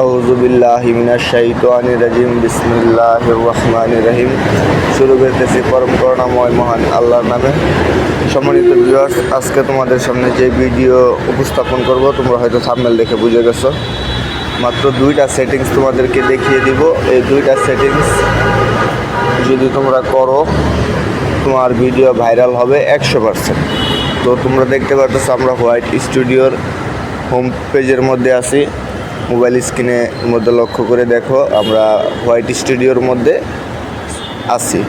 আউযু বিল্লাহি মিনাশ শাইতানির রাজিম, বিসমিল্লাহির রহমানির রহিম। শুরু করতেছি পরম করুণাময় মহান আল্লাহর নামে। সম্মানিত ভিউয়ার্স আজকে তোমাদের সামনে যে ভিডিও উপস্থাপন করব, তোমরা হয়তো থাম্বনেল দেখে বুঝে গেছো। মাত্র দুইটা সেটিংস তোমাদেরকে দেখিয়ে দিব। এই দুইটা সেটিংস যদি তোমরা করো, তোমার ভিডিও ভাইরাল হবে একশো পার্সেন্ট তো তোমরা দেখতে পারতেছো আমরা হোয়াইট স্টুডিওর হোম পেজের মধ্যে আছি। মোবাইল স্ক্রিনের মধ্যে লক্ষ্য করে দেখো, আমরা হোয়াইট স্টুডিওর মধ্যে আছি।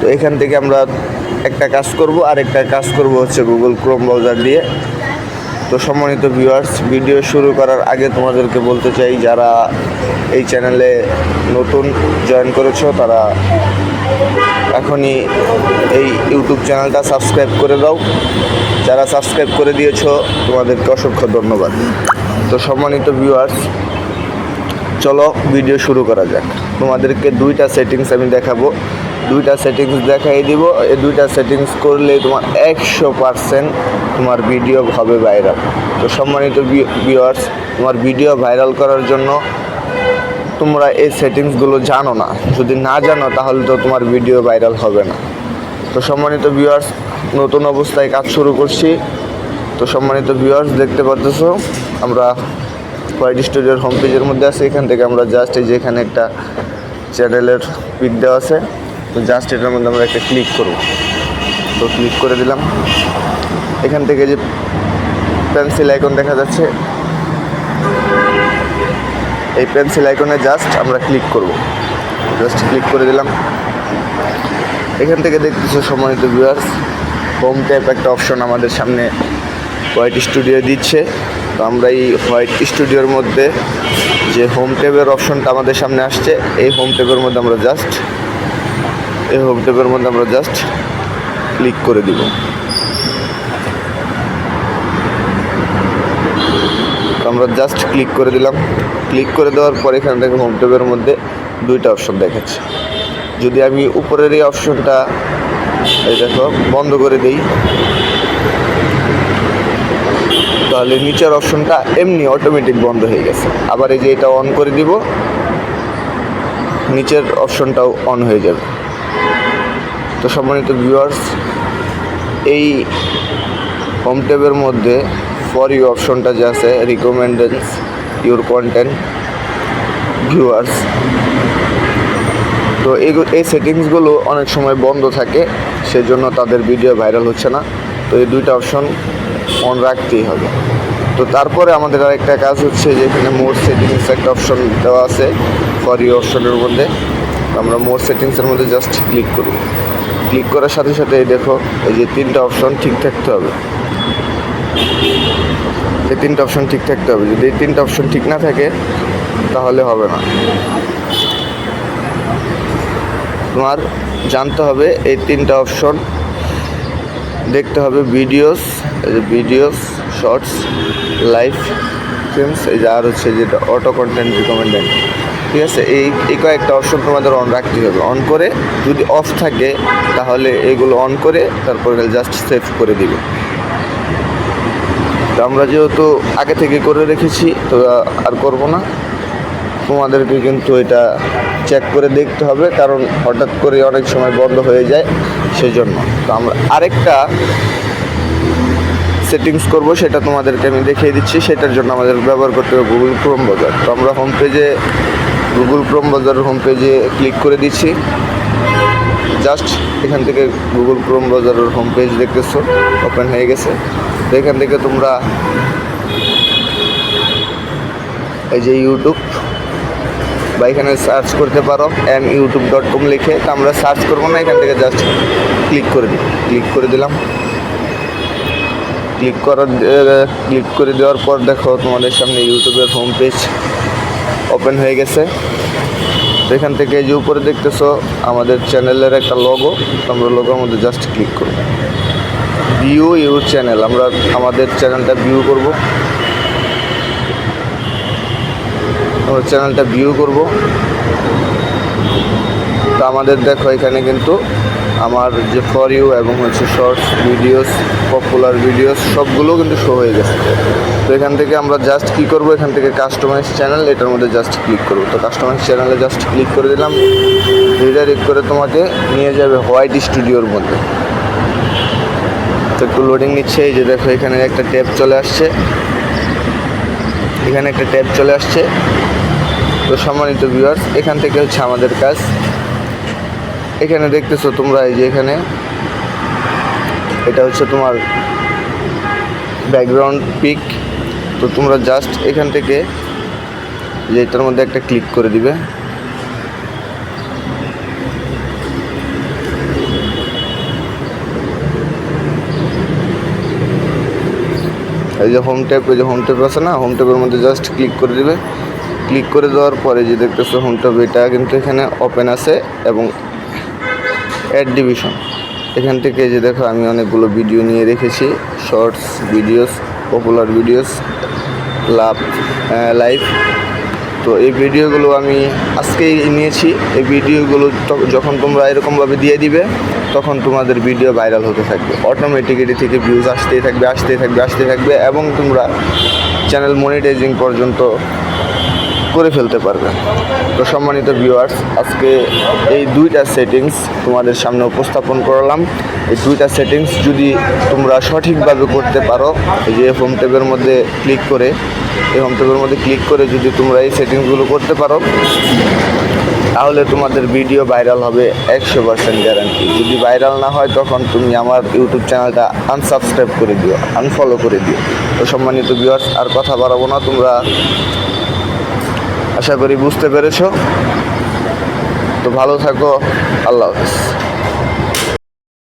তো এখান থেকে আমরা একটা কাজ করব আর একটা কাজ করব হচ্ছে গুগল ক্রোম ব্রাউজার দিয়ে। তো সম্মানিত ভিউয়ার্স ভিডিও শুরু করার আগে তোমাদেরকে বলতে চাই, যারা এই চ্যানেলে নতুন জয়েন করেছ, তারা এখনই এই ইউটিউব চ্যানেলটা সাবস্ক্রাইব করে দাও। যারা সাবস্ক্রাইব করে দিয়েছ, তোমাদেরকে অসংখ্য ধন্যবাদ। তো সম্মানিত ভিউয়ার্স চলো ভিডিও শুরু করা যাক। তোমাদেরকে দুইটা সেটিংস আমি দেখাবো। দুইটা সেটিংস দেখাই দিব। এই দুইটা সেটিংস করলে তোমার একশো পারসেন্ট তোমার ভিডিও হবে ভাইরাল তো সম্মানিত ভিউয়ার্স তোমার ভিডিও ভাইরাল করার জন্য তোমরা এই সেটিংসগুলো জানো না। যদি না জানো, তাহলে তো তোমার ভিডিও ভাইরাল হবে না। তো সম্মানিত ভিউয়ার্স নতুন অবস্থায় কাজ শুরু করছি। তো সম্মানিত ভিউয়ার্স দেখতে পারতেছো, আমরা হোয়াইট স্টুডিওর হোম পেজের মধ্যে আছে। এখান থেকে আমরা জাস্ট এই যে এখানে একটা চ্যানেলের পিক দেওয়া আছে। তো জাস্ট এটার মধ্যে আমরা একটা ক্লিক করব। তো ক্লিক করে দিলাম। এখান থেকে যে পেন্সিল আইকন দেখা যাচ্ছে, এই পেন্সিল আইকনে জাস্ট আমরা ক্লিক করব। জাস্ট ক্লিক করে দিলাম। এখান থেকে দেখতেছো সম্মানিত ভিউয়ার্স হোম ট্যাপ একটা অপশন আমাদের সামনে হোয়াইট স্টুডিও দিচ্ছে। তো আমরা এই হোয়াইট স্টুডিওর মধ্যে যে হোম ট্যাবের অপশনটা আমাদের সামনে আসছে, এই হোম ট্যাবের মধ্যে আমরা জাস্ট, এই হোম ট্যাবের মধ্যে আমরা জাস্ট ক্লিক করে দিব। আমরা জাস্ট ক্লিক করে দিলাম। ক্লিক করে দেওয়ার পর এখান থেকে হোম ট্যাবের মধ্যে দুইটা অপশন দেখাচ্ছে। যদি আমি উপরের এই অপশনটা, এই দেখো, বন্ধ করে দিই। তাহলে নিচের অপশনটা এমনি অটোমেটিক বন্ধ হয়ে গেছে। আবার এই যে এটা অন করে দিব, নিচের অপশনটাও অন হয়ে যাবে। তো সম্মানিত ভিউয়ার্স এই হোম ট্যাবের মধ্যে ফর ইউ অপশনটা যে আছে রিকমেন্ডেন্স ইউর কন্টেন্ট ভিউয়ার্স তো এই এই সেটিংসগুলো অনেক সময় বন্ধ থাকে, সেজন্য তাদের ভিডিও ভাইরাল হচ্ছে না। তো এই দুইটা অপশন অন রাখতেই হবে। তো তারপরে আমাদের আরেকটা কাজ হচ্ছে যে এখানে মোর সেটিংস একটা অপশন দেওয়া আছে ফর ইউ অপশনের মধ্যে। আমরা মোর সেটিংসের মধ্যে জাস্ট ক্লিক করি। ক্লিক করার সাথে সাথে দেখো, এই যে তিনটা অপশন ঠিক থাকতে হবে। এই তিনটা অপশন ঠিক থাকতে হবে। যদি এই তিনটা অপশন ঠিক না থাকে, তাহলে হবে না। তোমার জানতে হবে এই তিনটা অপশন দেখতে হবে ভিডিওস, এই যে ভিডিওস, শর্টস লাইভ ফিল্মস এই যে আর হচ্ছে যেটা অটো কন্টেন্ট রিকমেন্ডেন্ট ঠিক আছে? এই এই কয়েকটা অপশন তোমাদের অন রাখতে হবে। অন করে যদি অফ থাকে, তাহলে এগুলো অন করে তারপরে জাস্ট সেভ করে দিবে। তো আমরা যেহেতু আগে থেকে করে রেখেছি, তো আর করব না। তোমাদেরকে কিন্তু এটা চেক করে দেখতে হবে, কারণ হঠাৎ করে অনেক সময় বন্ধ হয়ে যায় সেই জন্য তো আমরা আরেকটা সেটিংস করব, সেটা তোমাদেরকে আমি দেখিয়ে দিচ্ছি, সেটার জন্য আমাদের ব্যবহার করতে হবে গুগল ক্রোম বাজার তো আমরা হোম পেজে গুগল ক্রোম বাজারের হোম পেজে ক্লিক করে দিচ্ছি। জাস্ট এখান থেকে গুগল ক্রোম বাজারের হোম পেজ দেখতেছো ওপেন হয়ে গেছে। তো এখান থেকে তোমরা এই যে ইউটিউব বা এখানে সার্চ করতে পারো এম ইউটিউব ডট কম লিখে তো আমরা সার্চ করব না, এখান থেকে জাস্ট ক্লিক করে দিই। ক্লিক করে দিলাম। ক্লিক করার ক্লিক করে দেওয়ার পর দেখো তোমাদের সামনে ইউটিউবের হোম পেজ ওপেন হয়ে গেছে। তো এখান থেকে যে উপরে দেখতেছো, আমাদের চ্যানেলের একটা লগো আমরা লগোর মধ্যে জাস্ট ক্লিক করব। ভিউ ইউর চ্যানেল আমরা আমাদের চ্যানেলটা ভিউ করব। আমরা চ্যানেলটা ভিউ করব। তো আমাদের দেখো, এখানে কিন্তু আমার যে ফর ইউ এবং হচ্ছে শর্টস ভিডিওস পপুলার ভিডিওস সবগুলো কিন্তু শো হয়ে গেছে। তো এখান থেকে আমরা জাস্ট কী করব? এখান থেকে কাস্টমাইজ চ্যানেল এটার মধ্যে জাস্ট ক্লিক করব। তো কাস্টমাইজ চ্যানেলে জাস্ট ক্লিক করে দিলাম। রিডাইরেক্ট করে তোমাকে নিয়ে যাবে হোয়াইট স্টুডিওর মধ্যে। তো একটু লোডিং নিচ্ছে, এই যে দেখো, এখানে একটা ট্যাব চলে আসছে। এখানে একটা ট্যাব চলে আসছে। তো সম্মানিত ভিউয়ার্স এখান থেকে হচ্ছে আমাদের কাজ। এখানে দেখতেছো তোমরা এই যে এখানে। এটা হচ্ছে তোমার ব্যাকগ্রাউন্ড পিক তো তোমরা জাস্ট এখান থেকে যে এটার মধ্যে একটা ক্লিক করে দিবে। এই যে হোম ট্যাপ এই যে হোম ট্যাপ আছে না হোম ট্যাপের মধ্যে জাস্ট ক্লিক করে দেবে। ক্লিক করে দেওয়ার পরে যে দেখতেছো হোম ট্যাপ এটা কিন্তু এখানে ওপেন আছে এবং অ্যাড ডিভিশন এখান থেকে যে দেখো, আমি অনেকগুলো ভিডিও নিয়ে রেখেছি shorts videos popular videos love live তো এই ভিডিওগুলো আমি আজকেই নিয়েছি। এই ভিডিওগুলো যখন তোমরা এরকমভাবে দিয়ে দিবে, তখন তোমাদের ভিডিও ভাইরাল হতে থাকবে। অটোমেটিক এটি থেকে ভিউজ আসতেই থাকবে আসতেই থাকবে আসতেই থাকবে এবং তোমরা চ্যানেল মনিটাইজিং পর্যন্ত করে ফেলতে পারবে তো সম্মানিত ভিউয়ার্স আজকে এই দুইটা সেটিংস তোমাদের সামনে উপস্থাপন করলাম। এই দুইটা সেটিংস যদি তোমরা সঠিকভাবে করতে পারো, এই যে হোম ট্যাবের মধ্যে ক্লিক করে, এই হোম ট্যাবের মধ্যে ক্লিক করে যদি তোমরা এই সেটিংসগুলো করতে পারো, তাহলে তোমাদের ভিডিও ভাইরাল হবে একশো পার্সেন্ট গ্যারান্টি যদি ভাইরাল না হয়, তখন তুমি আমার ইউটিউব চ্যানেলটা আনসাবস্ক্রাইব করে দিও আনফলো করে দিও। তো সম্মানিত ভিউয়ার্স আর কথা বাড়াবো না, তোমরা আশা করি বুঝতে পেরেছ। তো ভালো থাকো আল্লাহ হাফিজ।